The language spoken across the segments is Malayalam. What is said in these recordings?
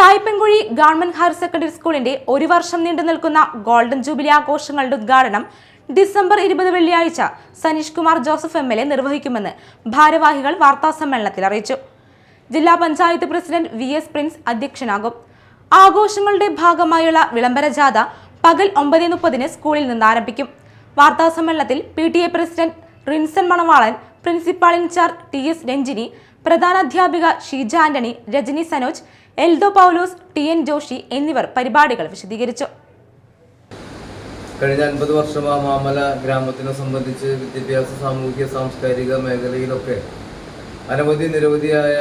ചായപ്പൻകുഴി ഗവൺമെന്റ് ഹയർ സെക്കൻഡറി സ്കൂളിന്റെ ഒരു വർഷം നീണ്ടു നിൽക്കുന്ന ഗോൾഡൻ ജൂബിലി ആഘോഷങ്ങളുടെ ഉദ്ഘാടനം ഡിസംബർ ഇരുപത് വെള്ളിയാഴ്ച Saneesh Kumar Joseph M L A നിർവഹിക്കുമെന്ന് ഭാരവാഹികൾ വാർത്താസമ്മേളനത്തിൽ അറിയിച്ചു. ജില്ലാ panchayat president V S Prince അധ്യക്ഷനാകും. ആഘോഷങ്ങളുടെ ഭാഗമായുള്ള വിളംബര ജാഥ പകൽ ഒമ്പത് മുപ്പതിന് സ്കൂളിൽ നിന്ന് ആരംഭിക്കും. വാർത്താസമ്മേളനത്തിൽ P T A president Rinson Manavalan principal in charge T S Ranjini പ്രധാനാധ്യാപിക Sheeja Antony Rajani Sanoj Eldho Paulose T N Joshi എന്നിവർ പരിപാടികൾ വിശദീകരിച്ചു. കഴിഞ്ഞ അൻപത് വർഷം ആ മാമല ഗ്രാമത്തിനെ സംബന്ധിച്ച് വിദ്യാഭ്യാസ സാമൂഹിക സാംസ്കാരിക മേഖലയിലൊക്കെ അനവധി നിരവധിയായ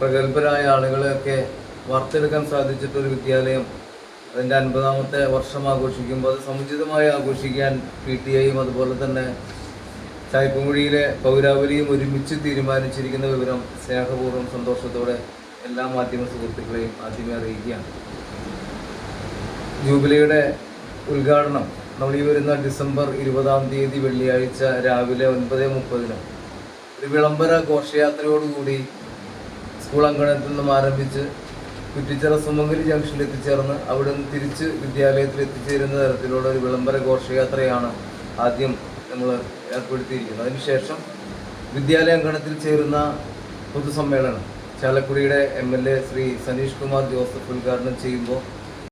പ്രഗത്ഭരായ ആളുകളെയൊക്കെ വാർത്തെടുക്കാൻ സാധിച്ചിട്ടൊരു വിദ്യാലയം അതിന്റെ അൻപതാമത്തെ വർഷം ആഘോഷിക്കുമ്പോൾ അത് സമുചിതമായി ആഘോഷിക്കാൻ പി ടി ഐയും അതുപോലെ തന്നെ ചായപ്പുമുഴിയിലെ പൗരാവലിയും ഒരുമിച്ച് തീരുമാനിച്ചിരിക്കുന്ന വിവരം സ്നേഹപൂർവം സന്തോഷത്തോടെ എല്ലാ മാധ്യമ സുഹൃത്തുക്കളെയും ആദ്യമേ അറിയിക്കുകയാണ്. ജൂബിലിയുടെ ഉദ്ഘാടനം നമ്മൾ ഈ വരുന്ന ഡിസംബർ ഇരുപതാം തീയതി വെള്ളിയാഴ്ച രാവിലെ ഒൻപത് മുപ്പതിന് ഒരു വിളംബര ഘോഷയാത്രയോടുകൂടി സ്കൂൾ അങ്കണത്തിൽ നിന്നും ആരംഭിച്ച് കുറ്റിച്ചിറ സുമംഗലി ജംഗ്ഷനിൽ എത്തിച്ചേർന്ന് അവിടെ നിന്ന് തിരിച്ച് വിദ്യാലയത്തിൽ എത്തിച്ചേരുന്ന തരത്തിലുള്ള ഒരു വിളംബര ഘോഷയാത്രയാണ് ആദ്യം നമ്മൾ ഏർപ്പെടുത്തിയിരിക്കുന്നത് അതിനുശേഷം വിദ്യാലയ അങ്കണത്തിൽ ചേരുന്ന പൊതുസമ്മേളനം. ചാലക്കുടിയുടെ M L A Shri Saneesh Kumar Joseph ഉദ്ഘാടനം ചെയ്യുമ്പോൾ